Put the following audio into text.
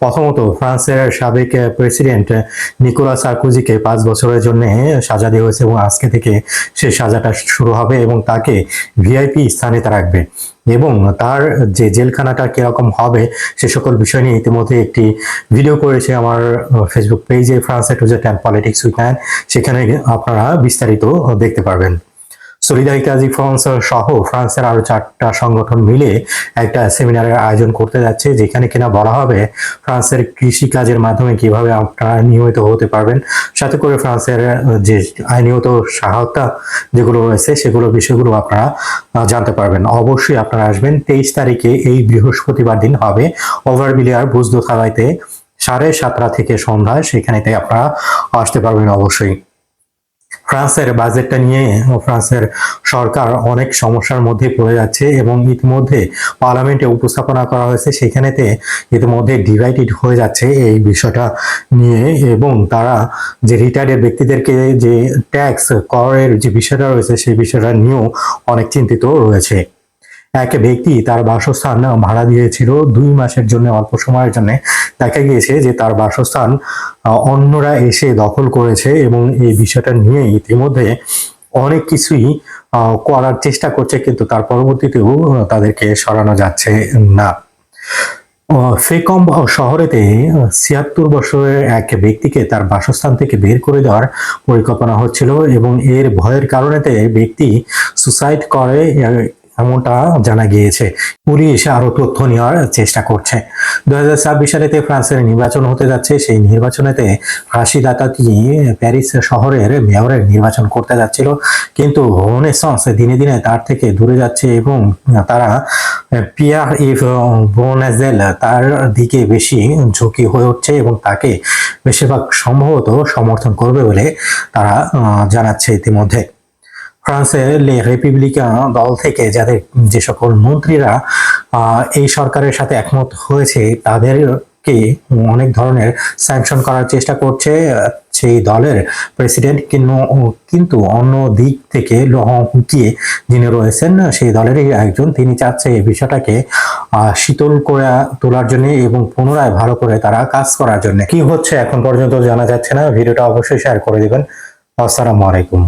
প্রথমত ফ্রান্সের সাবেক প্রেসিডেন্ট নিকোলা সার্কোজিকে পাঁচ বছরের জন্য সাজা দেওয়া হয়েছে এবং আজকে থেকে সেই সাজাটা শুরু হবে এবং তাকে ভিআইপি স্থানে তা রাখবে। এবং তার যে জেলখানাটা কীরকম হবে সে সকল বিষয় নিয়ে ইতিমধ্যে একটি ভিডিও করেছে আমার ফেসবুক পেজে ফ্রান্সে টু ট্যান পলিটিক্স উইথ সেখানে আপনারা বিস্তারিত দেখতে পারবেন। সলিদারিতা জি ফ্রান্স সহ ফ্রান্সের আরও চারটা সংগঠন মিলে একটা সেমিনারের আয়োজন করতে যাচ্ছে, যেখানে কিনা বলা হবে ফ্রান্সের কৃষি কাজের মাধ্যমে কীভাবে আপনারা নিয়মিত হতে পারবেন। সাথে করে ফ্রান্সের যে আইনিগত সহায়তা যেগুলো রয়েছে সেগুলো বিষয়গুলো আপনারা জানতে পারবেন। অবশ্যই আপনারা আসবেন। তেইশ তারিখে এই বৃহস্পতিবার দিন হবে ওভারবিলিয়ার বুজদো খালাইতে সাড়ে সাতটা থেকে সন্ধ্যায় সেখানেতে আপনারা আসতে পারবেন অবশ্যই। ফ্রান্সের বাজেটটা নিয়ে ফ্রান্সের সরকার অনেক সমস্যার মধ্যে পড়ে যাচ্ছে এবং ইতিমধ্যে পার্লামেন্টে উপস্থাপনা করা হয়েছে। সেখানেতে ইতিমধ্যে ডিভাইডেড হয়ে যাচ্ছে এই বিষয়টা নিয়ে এবং তারা যে রিটায়ার্ডের ব্যক্তিদেরকে যে ট্যাক্স করের যে বিষয়টা রয়েছে, সেই বিষয়টা নিয়েও অনেক চিন্তিত রয়েছে। এক ব্যক্তি তার বাসস্থান ভাড়া দিয়েছিল দুই মাসের জন্য, অল্প সময়ের জন্য। দেখা গিয়েছে যে তার বাসস্থান অন্যরা এসে দখল করেছে এবং এই বিষয়টা নিয়ে ইতিমধ্যে অনেক কিছুই করার চেষ্টা করছে, কিন্তু তার পরবর্তীতেও তাদেরকে সরানো যাচ্ছে না। ফেকম শহরেতে ছিয়াত্তর বছরের এক ব্যক্তিকে তার বাসস্থান থেকে বের করে দেওয়ার পরিকল্পনা হচ্ছিল এবং এর ভয়ের কারণেতে ব্যক্তি সুসাইড করে এমনটা জানা গিয়েছে। পুলিশ আরও তথ্য নেওয়ার চেষ্টা করছে। দু হাজার ছাব্বিশ সালেতে ফ্রান্সের নির্বাচন হতে যাচ্ছে। সেই নির্বাচনেতে ফাঁসি দাতাটি প্যারিস শহরের মেয়রের নির্বাচন করতে যাচ্ছিল। কিন্তু রেনেসাঁস দিনে দিনে তার থেকে দূরে যাচ্ছে এবং তারা পিয়ার ইভ বোনাজেল তার দিকে বেশি ঝুঁকি হয়ে উঠছে এবং তাকে বেশিরভাগ সম্ভবত সমর্থন করবে বলে তারা জানাচ্ছে ইতিমধ্যে। ফ্রান্সের লে রিপাবলিকান দল থেকে যাদের যে সকল মন্ত্রীরা এই সরকারের সাথে একমত হয়েছে, তাদেরকে অনেক ধরনের স্যাংশন করার চেষ্টা করছে সেই দলের প্রেসিডেন্ট কিন্তু কিন্তু অন্য দিক থেকে হুকিয়ে যিনি রয়েছেন, সেই দলেরই একজন, তিনি চাচ্ছে এই বিষয়টাকে শীতল করে তোলার জন্য এবং পুনরায় ভালো করে তারা কাজ করার জন্য। কি হচ্ছে এখন পর্যন্ত জানা যাচ্ছে না, ভিডিওটা অবশ্যই শেয়ার করে দিবেন। আসসালামু আলাইকুম।